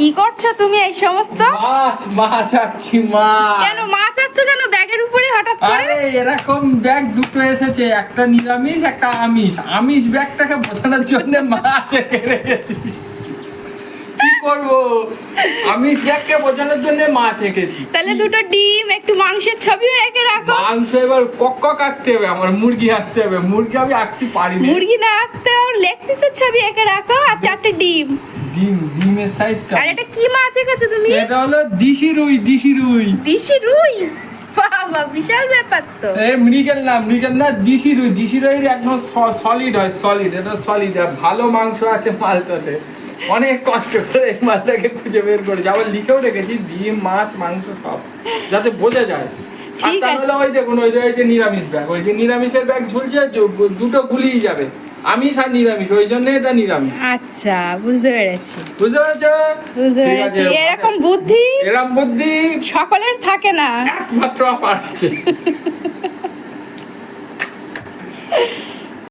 কি করছ তুমি এই সমস্ত? মাছ মাছ আছি মাছ। কেন মাছ আছো কেন? ব্যাগের উপরে হঠাৎ করে? আরে এরকম ব্যাগ দুটো এসেছে একটা নিরামিষ একটা আমিষ। আমিষ ব্যাগটাকে বোঝানোর জন্য মাছ এঁকে রেখেছি। কি করব? আমিষ ব্যাগকে বোঝানোর জন্য মাছ এঁকেছি। তাহলে দুটো ডিম একটু মাংসের ছবিও এঁকে রাখো। মাংস এবার কক কক আঁকতে হবে আমার মুরগি আঁকতে হবে। মুরগি আমি আঁকতে পারি মুরগি না আঁকতে লেগ পিসের ছবি এঁকে রাখো আর চারটে ডিম। ডিম ডিমের সাইজ আর এটা কি মাছ এঁকেছো তুমি? এটা হলো দিশি রুই দিশি রুই। দিশি রুই? বাবা বিশাল ব্যাপার তো। এ মৃগেল না মৃগেল না দিশি রুই। দিশি রুই একদম সলিড হয় সলিড এটা সলিড আর ভালো মাংস আছে মালটাতে। অনেক কষ্ট করে এই মালটাকে খুঁজে বের করেছি। আবার লিখেও রেখেছি ডিম মাছ মাংস সব যাতে বোঝা যায়। আর তাহলে ওই দেখুন ওই রয়েছে নিরামিষ ব্যাগ ওই যে নিরামিষের ব্যাগ ঝুলছে দুটো গুলিয়ে যাবে। আমিষ আর নিরামিষ ওই জন্য এটা নিরামিষ। আচ্ছা বুঝতে পেরেছি। বুঝতে পেরেছ? বুঝতে পেরেছি। এরকম বুদ্ধি এরকম বুদ্ধি সকলের থাকে না। একমাত্র আমার আছে।